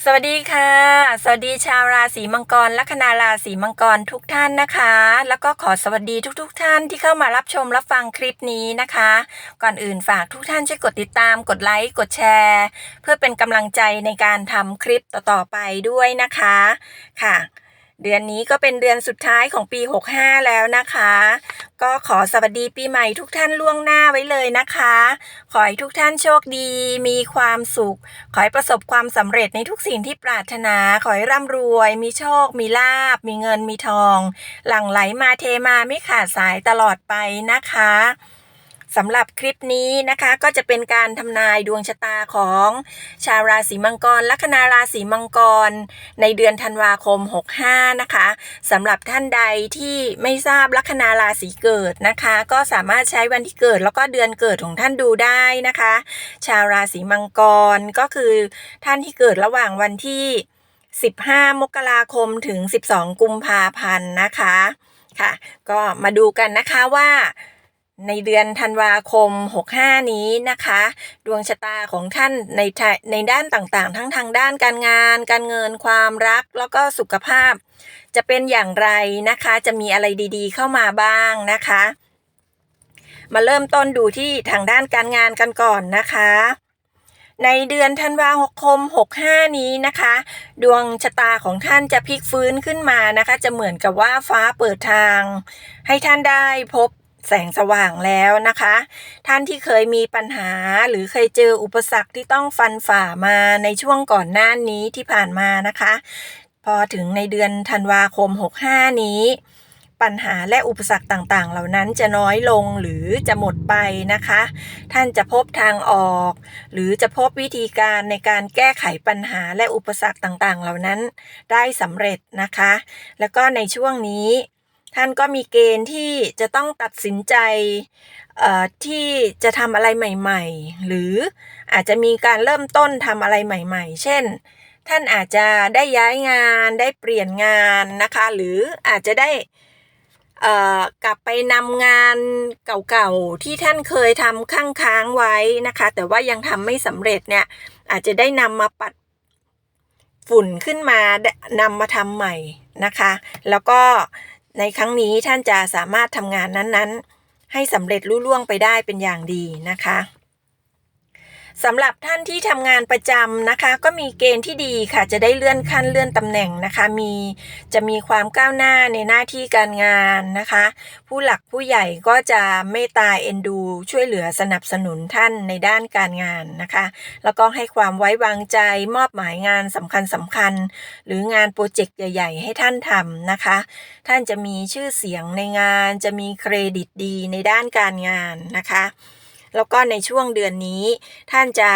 สวัสดีค่ะ สวัสดีชาวราศีมังกรลัคนาราศีมังกรทุกท่านนะคะ แล้วก็ขอสวัสดีทุกๆทท่านที่เข้ามารับชมรับฟังคลิปนี้นะคะ ก่อนอื่นฝากทุกท่านช่วยกดติดตามกดไลค์กดแชร์ เพื่อเป็นกำลังใจในการทำคลิปต่อๆไปด้วยนะคะค่ะ เดือนนี้ก็เป็นเดือนสุดท้ายของปี 65 แล้วนะคะ ก็ขอสวัสดีปีใหม่ทุกท่านล่วงหน้าไว้เลยนะคะ ขอให้ทุกท่านโชคดี มีความสุข ขอให้ประสบความสำเร็จในทุกสิ่งที่ปรารถนา ขอให้ร่ำรวย มีโชค มีลาบ มีเงิน มีทอง หลั่งไหลมาเทมาไม่ขาดสายตลอดไปนะคะ สำหรับคลิปนี้นะคะก็จะเป็นการทำนายดวงชะตาของชาวราศีมังกร ลัคนาราศีมังกร ในเดือนธันวาคม 65 นะคะสำหรับท่านใดที่ไม่ทราบลัคนาราศีเกิดนะคะ ก็สามารถใช้วันที่เกิดแล้วก็เดือนเกิดของท่านดูได้นะคะ ชาวราศีมังกรก็คือท่านที่เกิดระหว่างวันที่ 15 มกราคมถึง 12 กุมภาพันธ์นะคะค่ะ ก็มาดูกันนะคะว่า ในเดือนธันวาคม 65 นี้นะคะ ดวงชะตาของท่านในในด้านต่างๆ ทั้งทางด้านการงาน การเงินความรักแล้วก็สุขภาพ จะเป็นอย่างไรนะคะ จะมีอะไรดีๆ เข้ามาบ้างนะคะ มาเริ่มต้นดูที่ทางด้านการงานกันก่อนนะคะ ในเดือนธันวาคม 65 นี้นะคะ ดวงชะตาของท่านจะพลิกฟื้นขึ้นมานะคะ จะเหมือนกับว่าฟ้าเปิดทาง ให้ท่านได้พบ แสงสว่างแล้วนะคะ ท่านที่เคยมีปัญหาหรือเคยเจออุปสรรคที่ต้องฟันฝ่ามาในช่วงก่อนหน้านี้ที่ผ่านมานะคะ พอถึงในเดือนธันวาคม 65 นี้ ปัญหาและอุปสรรคต่างๆ เหล่านั้นจะน้อยลงหรือจะหมดไปนะคะ ท่านจะพบทางออก หรือจะพบวิธีการในการแก้ไขปัญหาและอุปสรรคต่างๆ เหล่านั้นได้สำเร็จนะคะ แล้วก็ในช่วงนี้ ท่านก็มีเกณฑ์ที่จะต้องตัดสินใจที่จะทำอะไรใหม่ ๆ หรืออาจจะมีการเริ่มต้นทำอะไรใหม่ ๆ เช่น ท่านอาจจะได้ย้ายงานได้เปลี่ยนงานนะคะ หรืออาจจะได้กลับไปนำงานเก่าๆที่ท่านเคยทำค้างๆไว้นะคะ แต่ว่ายังทำไม่สำเร็จเนี่ยอาจจะได้นำมาปัดฝุ่นขึ้นมานำมาทำใหม่นะคะ แล้วก็ ในครั้งนี้ท่านจะสามารถทำงานนั้นๆ ให้สำเร็จรุ่ล่วงไปได้เป็นอย่างดีนะคะ สำหรับท่านที่ทำงานประจำนะคะ ก็มีเกณฑ์ที่ดีค่ะ จะได้เลื่อนขั้นเลื่อนตำแหน่งนะคะ มีจะมีความก้าวหน้าในหน้าที่การงานนะคะ ผู้หลักผู้ใหญ่ก็จะเมตตาเอ็นดู ช่วยเหลือสนับสนุนท่านในด้านการงานนะคะ แล้วก็ให้ความไว้วางใจมอบหมายงานสำคัญสำคัญ หรืองานโปรเจกต์ใหญ่ ๆ ให้ท่านทำนะคะ ท่านจะมีชื่อเสียงในงาน จะมีเครดิตดีในด้านการงานนะคะ แล้วก็ในช่วงเดือนนี้ ท่านจะ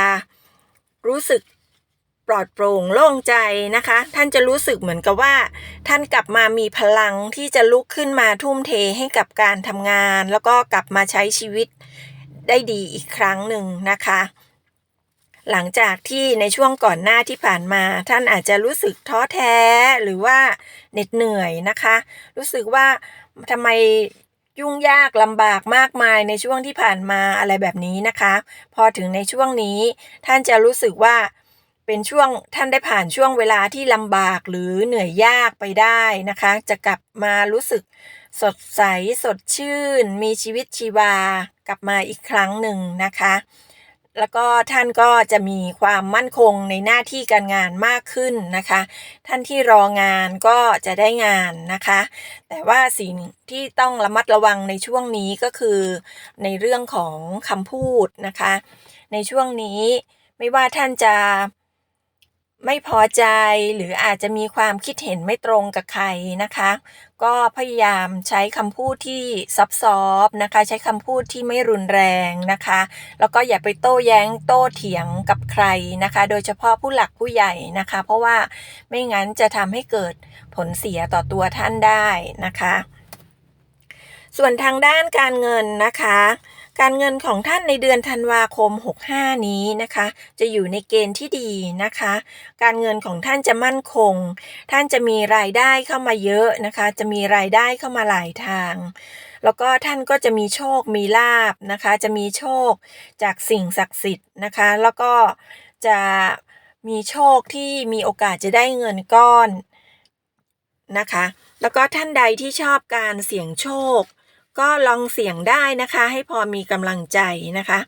รู้สึกปลอดโปร่งโล่งใจนะคะ ท่านจะรู้สึกเหมือนกับว่า ท่านกลับมามีพลังที่จะลุกขึ้นมาทุ่มเทให้กับการทำงาน แล้วก็กลับมาใช้ชีวิตได้ดีอีกครั้งหนึ่งนะคะ หลังจากที่ในช่วงก่อนหน้าที่ผ่านมา ท่านอาจจะรู้สึกท้อแท้หรือว่าเหน็ดเหนื่อยนะคะ รู้สึกว่าทำไม ยุ่งยากลำบากมากมายในช่วงที่ผ่านมาอะไรแบบนี้นะคะ พอถึงในช่วงนี้ท่านจะรู้สึกว่าเป็นช่วงท่านได้ผ่านช่วงเวลาที่ลำบากหรือเหนื่อยยากไปได้นะคะ จะกลับมารู้สึกสดใสสดชื่น มีชีวิตชีวากลับมาอีกครั้งหนึ่งนะคะ แล้วก็ท่านก็จะมีความมั่นคงในหน้าที่การงานมากขึ้นนะคะ ท่านที่รองานก็จะได้งานนะคะ แต่ว่าสิ่งที่ต้องระมัดระวังในช่วงนี้ก็คือในเรื่องของคำพูดนะคะ ในช่วงนี้ไม่ว่าท่านจะ ไม่พอใจหรืออาจจะมีความคิดเห็นไม่ตรงกับใครนะคะ ก็พยายามใช้คำพูดที่ซับซ้อนนะคะ ใช้คำพูดที่ไม่รุนแรงนะคะ แล้วก็อย่าไปโต้แย้งโต้เถียงกับใครนะคะ โดยเฉพาะผู้หลักผู้ใหญ่นะคะ เพราะว่าไม่งั้นจะทำให้เกิดผลเสียต่อตัวท่านได้นะคะ ส่วนทางด้านการเงินนะคะ การเงินของท่านในเดือนธันวาคม 65 นี้นะคะ จะอยู่ในเกณฑ์ที่ดีนะคะ การเงินของท่านจะมั่นคง ท่านจะมีรายได้เข้ามาเยอะนะคะ จะมีรายได้เข้ามาหลายทาง แล้วก็ท่านก็จะมีโชคมีลาบนะคะ จะมีโชคจากสิ่งศักดิ์สิทธิ์นะคะ แล้วก็จะมีโชคที่มีโอกาสจะได้เงินก้อนนะคะ แล้วก็ท่านใดที่ชอบการเสี่ยงโชค ก็ลองเสี่ยงได้นะคะ ให้พอมีกำลังใจนะคะ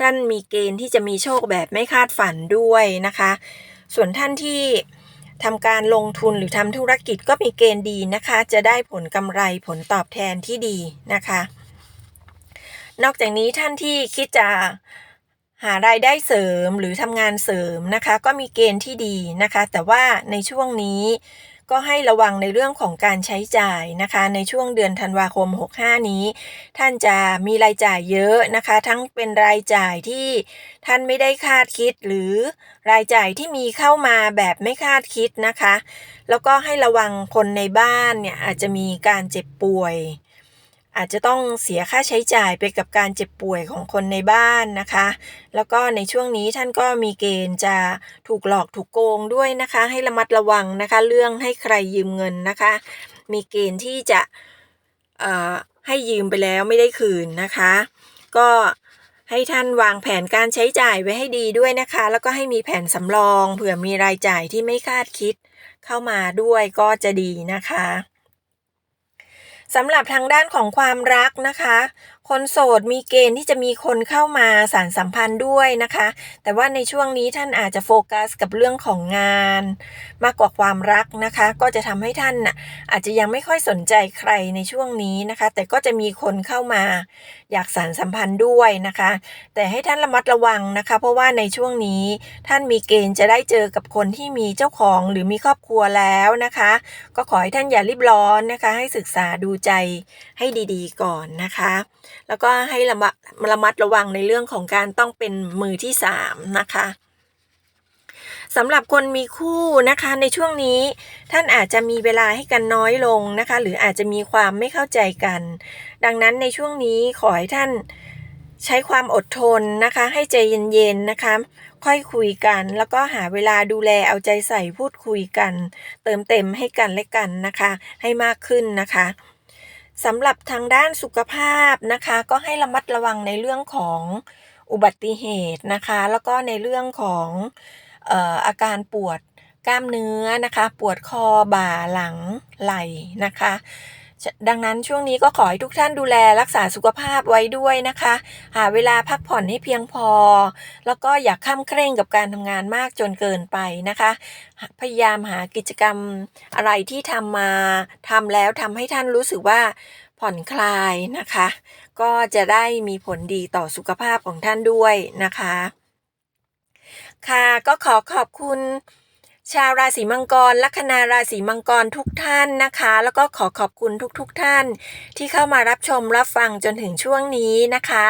ท่านมีเกณฑ์ที่จะมีโชคแบบไม่คาดฝันด้วยนะคะ ส่วนท่านที่ทำการลงทุนหรือทำธุรกิจก็มีเกณฑ์ดีนะคะ จะได้ผลกำไรผลตอบแทนที่ดีนะคะ นอกจากนี้ท่านที่คิดจะหารายได้เสริมหรือทำงานเสริมนะคะ ก็มีเกณฑ์ที่ดีนะคะ แต่ว่าในช่วงนี้ ก็ให้ระวังในเรื่องของการใช้จ่ายนะคะ ในช่วงเดือนธันวาคม 65 นี้ ท่านจะมีรายจ่ายเยอะนะคะ ทั้งเป็นรายจ่ายที่ท่านไม่ได้คาดคิดหรือรายจ่ายที่มีเข้ามาแบบไม่คาดคิดนะคะ แล้วก็ให้ระวังคนในบ้านเนี่ยอาจจะมีการเจ็บป่วย อาจจะต้องเสียค่าใช้จ่ายไปกับการเจ็บป่วยของคนในบ้านนะคะ แล้วก็ในช่วงนี้ท่านก็มีเกณฑ์จะถูกหลอกถูกโกงด้วยนะคะ ให้ระมัดระวังนะคะ เรื่องให้ใครยืมเงินนะคะ มีเกณฑ์ที่จะให้ยืมไปแล้วไม่ได้คืนนะคะ ก็ให้ท่านวางแผนการใช้จ่ายไว้ให้ดีด้วยนะคะ แล้วก็ให้มีแผนสำรอง เผื่อมีรายจ่ายที่ไม่คาดคิดเข้ามาด้วยก็จะดีนะคะ สำหรับทางด้านของความรักนะคะ คนโสดมีเกณฑ์ที่จะมีคนเข้ามาสารสัมพันธ์ด้วยนะคะ แต่ว่าในช่วงนี้ท่านอาจจะโฟกัสกับเรื่องของงาน มากกว่าความรักนะคะ ก็จะทำให้ท่านน่ะอาจจะยังไม่ค่อยสนใจใครในช่วงนี้นะคะ แต่ก็จะมีคนเข้ามา อยากสารสัมพันธ์ด้วยนะคะ แต่ให้ท่านระมัดระวังนะคะ เพราะว่าในช่วงนี้ท่านมีเกณฑ์จะได้เจอกับคนที่มีเจ้าของหรือมีครอบครัวแล้วนะคะ ก็ขอให้ท่านอย่ารีบร้อนนะคะ ให้ศึกษาดูใจให้ดีๆ ก่อนนะคะ แล้วก็ให้ระมัดระมัดระวังในเรื่องของการต้องเป็นมือที่สามนะคะสำหรับคนมีคู่นะคะในช่วงนี้ท่านอาจจะมีเวลาให้กันน้อยลงนะคะ หรืออาจจะมีความไม่เข้าใจกัน ดังนั้นในช่วงนี้ขอให้ท่านใช้ความอดทนนะคะ ให้ใจเย็นๆนะคะ ค่อยคุยกัน แล้วก็หาเวลาดูแลเอาใจใส่พูดคุยกัน เติมเต็มให้กันและกันนะคะ ให้มากขึ้นนะคะ สำหรับทางด้านสุขภาพนะคะ ก็ให้ระมัดระวังในเรื่องของอุบัติเหตุนะคะ แล้วก็ในเรื่องของอออาการปวดกล้ามเนื้อนะคะ ปวดคอบ่าหลังไหล่นะคะ ดังนั้นช่วงนี้ก็ขอให้ทุกท่านดูแลรักษาสุขภาพไว้ด้วยนะคะ หาเวลาพักผ่อนให้เพียงพอ แล้วก็อย่าข้ามเคร่งกับการทำงานมากจนเกินไปนะคะ พยายามหากิจกรรมอะไรที่ทำมาทำแล้วทำให้ท่านรู้สึกว่าผ่อนคลายนะคะ ก็จะได้มีผลดีต่อสุขภาพของท่านด้วยนะคะ ค่ะก็ขอขอบคุณ ชาวราศีมังกร ลัคนาราศีมังกรทุกท่านนะคะ แล้วก็ขอขอบคุณทุกๆทท่าน ที่เข้ามารับชมรับฟังจนถึงช่วงนี้นะคะ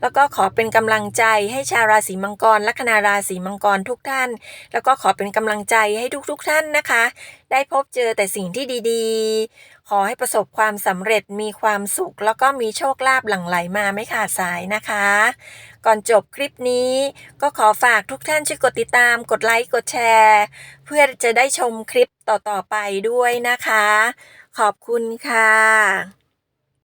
แล้วก็ขอเป็นกำลังใจให้ชาวราศีมังกร ลัคนาราศีมังกรทุกท่าน แล้วก็ขอเป็นกำลังใจให้ทุกๆทท่านนะคะ ได้พบเจอแต่สิ่งที่ดีๆ ขอให้ประสบความสำเร็จมีความสุข แล้วก็มีโชคลาภหลั่งไหลมาไม่ขาดสายนะคะ ก่อนจบคลิปนี้ก็ขอฝากทุกท่านช่วยกดติดตาม กดไลค์ กดแชร์ เพื่อจะได้ชมคลิปต่อๆไปด้วยนะคะ ขอบคุณค่ะ